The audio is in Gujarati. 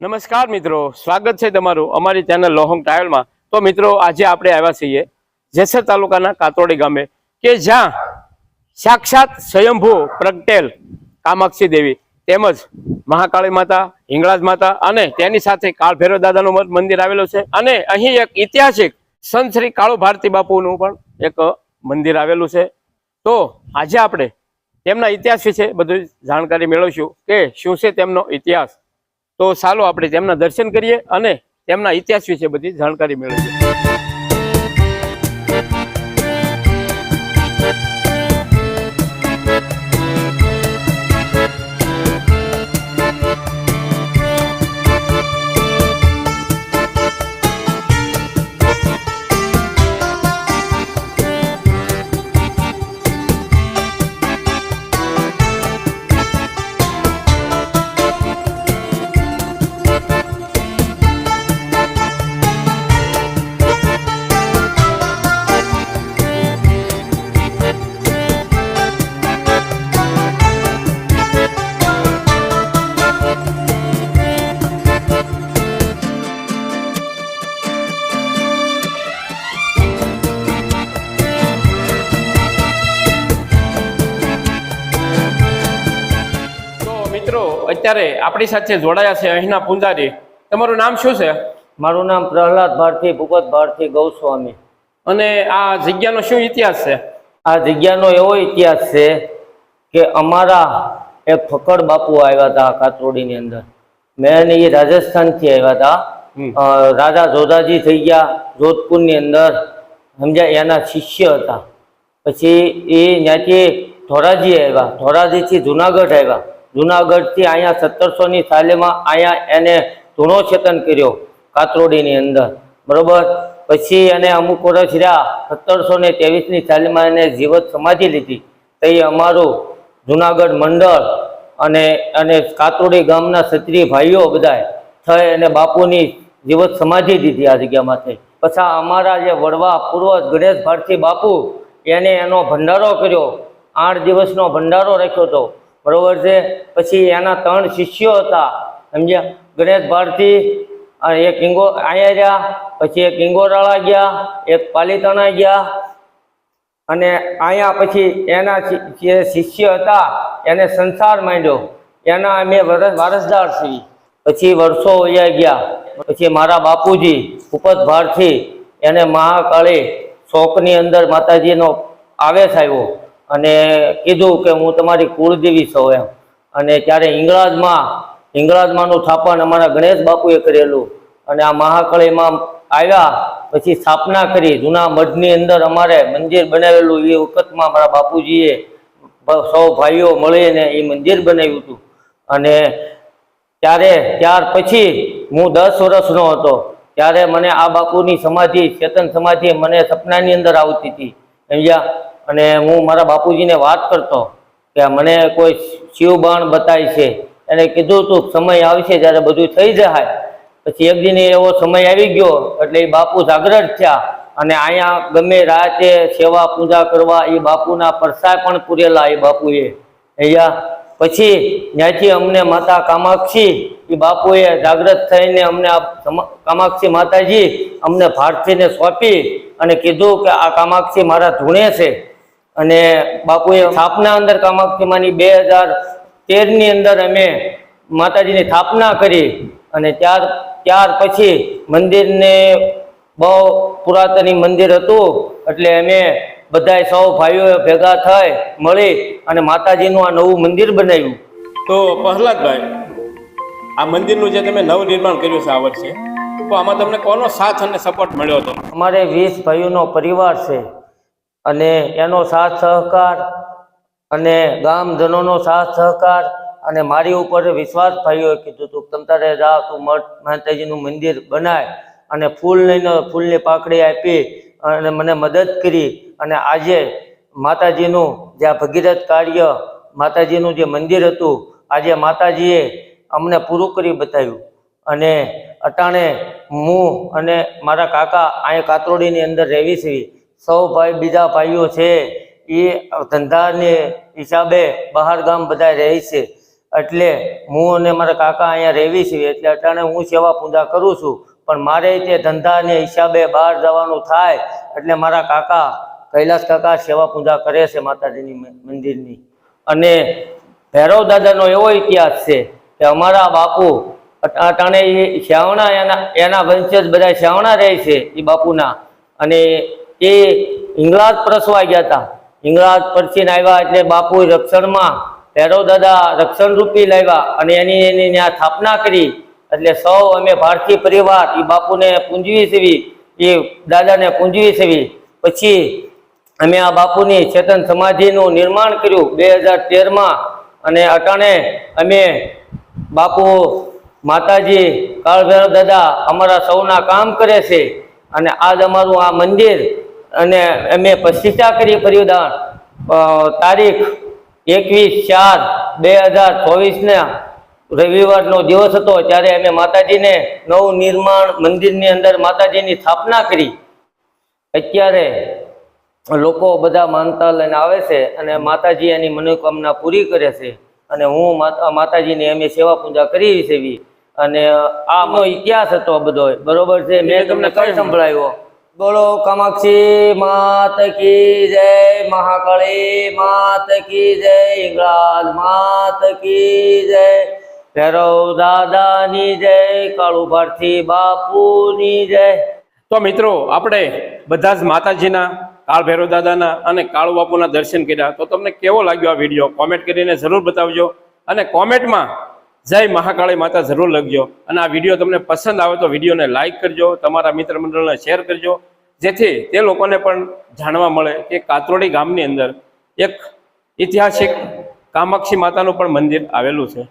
નમસ્કાર મિત્રો, સ્વાગત છે તમારું અમારી ચેનલ લોહંગ ટ્રાવેલમાં. તો મિત્રો, આજે આપણે આવ્યા છીએ જેસર તાલુકાના કાતોડી ગામે, કે જ્યાં સાક્ષાત સ્વયંભૂ પ્રગટેલ કામાક્ષી દેવી તેમજ મહાકાળી માતા, હિંગળાજ માતા અને તેની સાથે કાળભૈરવ દાદાનું મંદિર આવેલું છે. અને અહીં એક ઐતિહાસિક સંત શ્રી કાળુ ભારતી બાપુનું પણ એક મંદિર આવેલું છે. તો આજે આપણે તેમના ઇતિહાસ વિશે બધું જાણકારી મેળવશું કે શું છે તેમનો ઇતિહાસ. તો ચાલો આપણે તેમના દર્શન કરીએ અને તેમના ઇતિહાસ વિશે બધી જાણકારી મેળવીએ. અત્યારે આપણી સાથે જોડાયા છે અહીંના પૂંજારી. તમારું નામ શું છે? મારું નામ પ્રહલાદ ભારતી ભૂપત ભારતી ગૌસ્વામી. અને આ જગ્યાનો શું ઇતિહાસ છે? આ જગ્યાનો એવો ઇતિહાસ છે કે અમારા એક ફકડ બાપુ આવ્યા હતા કાતરોડીની અંદર. મેં એ રાજસ્થાનથી આવ્યા હતા. રાજા જોધાજી થઈ ગયા જોધપુરની અંદર. સમજ્યા એના શિષ્ય હતા. પછી એ ત્યાંથી ધોરાજી આવ્યા. ધોરાજીથી જુનાગઢ આવ્યા. જુનાગઢથી અહીંયા સત્તરસોની સાલેમાં અહીંયા એને ધૂણોચેતન કર્યો કાતરોડીની અંદર. બરોબર? પછી એને અમુક વર્ષ રહ્યા સત્તરસો ને ત્રેવીસની સાલમાં એને જીવત સમાધિ લીધી. એ અમારું જુનાગઢ મંડળ અને અને કાતરોડી ગામના ક્ષત્રિય ભાઈઓ બધાએ થઈ અને બાપુની જીવત સમાધિ દીધી આ જગ્યામાંથી પછી અમારા જે વડવા પૂર્વજ ગણેશ ભારતી બાપુ, એને એનો ભંડારો કર્યો. આઠ દિવસનો ભંડારો રાખ્યો હતો. બરોબર છે? પછી એના ત્રણ શિષ્યો હતા. સમજ્યા? ગણેશ ભારતી અને એક ઇંગો અહીંયા રહ્યા, પછી એક ઇંગોરાળા ગયા, એક પાલીતાણા ગયા. અને અહીંયા પછી એના જે શિષ્ય હતા, એને સંસાર માંડ્યો. એના અમે વરસ, વારસદાર છીએ. પછી વર્ષો વયા ગયા. પછી મારા બાપુજી ઉપત ભારથી એને મહાકાળી શોકની અંદર માતાજીનો આવેશ આવ્યો અને કીધું કે હું તમારી કુળદેવી છું એમ. અને ત્યારે હિંગળાજમાં હિંગળાજમાંનું સ્થાપન અમારા ગણેશ બાપુએ કરેલું. અને આ મહાકળીમાં આવ્યા, પછી સ્થાપના કરી. જૂના મઢની અંદર અમારે મંદિર બનાવેલું. એ વખતમાં મારા બાપુજીએ સૌ ભાઈઓ મળીને એ મંદિર બનાવ્યું હતું. અને ત્યારે, ત્યાર પછી હું દસ વર્ષનો હતો. ત્યારે મને આ બાપુની સમાધિ, ચેતન સમાધિ મને સપનાની અંદર આવતી હતી. સમજ્યા? અને હું મારા બાપુજીને વાત કરતો કે મને કોઈ શિવબાણ બતાય છે. એને કીધું તું, સમય આવશે જ્યારે બધું થઈ જાય પછી એક દિન એવો સમય આવી ગયો, એટલે એ બાપુ જાગૃત થયા. અને અહીંયા ગમે રાતે સેવા પૂજા કરવા એ બાપુના પરસાય પણ પૂરેલા એ બાપુએ. અહીંયા પછી ત્યાંથી અમને માતા કામાક્ષી, એ બાપુએ જાગૃત થઈને અમને આ કામાક્ષી માતાજી અમને ભારતીને સોંપી અને કીધું કે આ કામાક્ષી મારા ધૂણે છે. અને બાપુએ સ્થાપના અંદર કામાક્ષી બે હજાર તેરની અંદર અમે માતાજીની સ્થાપના કરી અને ત્યાર ત્યાર પછી મંદિરને બહુ પુરાતની મંદિર હતું એટલે અમે બધાય સૌ ભાઈઓ ભેગા થઈ મળી અને માતાજીનું આ નવું મંદિર બનાવ્યું. તો પ્રહલાદભાઈ આ મંદિરનું જે તમે નવ નિર્માણ કર્યું છે આ વર્ષે તો આમાં તમને કોનો સાથ અને સપોર્ટ મળ્યો હતો? અમારે વીસ ભાઈઓનો પરિવાર છે. અને એનો સાથ સહકાર અને ગામજનોનો સાથ સહકાર અને મારી ઉપર વિશ્વાસ ભાઈઓએ કીધું તું તમ તારે જા, તું મઠ માતાજીનું મંદિર બનાય અને ફૂલ લઈને ફૂલની પાકડી આપી અને મને મદદ કરી. અને આજે માતાજીનું જે આ ભગીરથ કાર્ય, માતાજીનું જે મંદિર હતું, આજે માતાજીએ અમને પૂરું કરી બતાવ્યું. અને અટાણે હું અને મારા કાકા અહીંયા કાતરોડીની અંદર રહેવી છીએ સૌ ભાઈ બીજા ભાઈઓ છે, એ ધંધાને હિસાબે બહાર ગામ બધા રહે છે. એટલે હું અને મારા કાકા અહીંયા રહેવી છીએ, એટલે અટાણે હું સેવા પૂજા કરું છું, પણ મારે તે ધંધાને હિસાબે બહાર જવાનું થાય, એટલે મારા કાકા, કૈલાસ કાકા સેવા પૂજા કરે છે માતાજીની મંદિરની. અને ભૈરવ દાદાનો એવો ઇતિહાસ છે કે અમારા બાપુ, અટ- અટાણે એ શ્યાવણા એના એના વંશજ બધા શ્યાવણા રહે છે, એ બાપુના. અને એ ઇંગ્લાજ પ્રસવા ગયા હતા ઇંગ્લાજ પરથી આવ્યા એટલે બાપુ રક્ષણમાં ભૈરવ દાદા રક્ષણ રૂપી લાવ્યા અને એની એની ત્યાં સ્થાપના કરી એટલે સૌ અમે ભારતીય પરિવાર એ બાપુને પૂંજવી સેવી એ દાદાને પૂંજવી સેવી. પછી અમે આ બાપુની ચેતન સમાધિનું નિર્માણ કર્યું બે હજાર તેરમાં અને અટાણે અમે બાપુ માતાજી કાળભૈરવ દાદા અમારા સૌના કામ કરે છે અને આજ અમારું આ મંદિર અને અમે પ્રતિષ્ઠા કરી પરિવર્તન તારીખ એકવીસ ચાર બે હજાર ચોવીસના રવિવારનો દિવસ હતો ત્યારે અમે માતાજીને નવું નિર્માણ મંદિરની અંદર માતાજીની સ્થાપના કરી. અત્યારે લોકો બધા માનતા લઈને આવે છે અને માતાજી એની મનોકામના પૂરી કરે છે અને હું માતા માતાજીની અમે સેવા પૂજા કરી છે અને આનો ઇતિહાસ હતો બધો બરોબર છે? મેં તમને કઈ સંભળાવ્યો બોલો કામાક્ષી માત કી જય, મહાકાળી માત કી જય, ઇંગળાજ માત કી જય, ભૈરવ દાદાની જય કાળુ ભારતી બાપુની જય. તો મિત્રો, આપણે બધા જ માતાજીના, કાળ ભૈરવ દાદાના અને કાળુ બાપુના દર્શન કર્યા. તો તમને કેવો લાગ્યો આ વીડિયો? કોમેન્ટ કરીને જરૂર બતાવજો. અને કોમેન્ટમાં જય મહાકાળી માતા જરૂર લખજો. અને આ વીડિયો તમને પસંદ આવે તો વિડીયોને લાઇક કરજો, તમારા મિત્ર મંડળને શેર કરજો, જેથી તે લોકોને પણ જાણવા મળે કે કાતરોડી ગામની અંદર એક ઐતિહાસિક કામાક્ષી માતાનું પણ મંદિર આવેલું છે.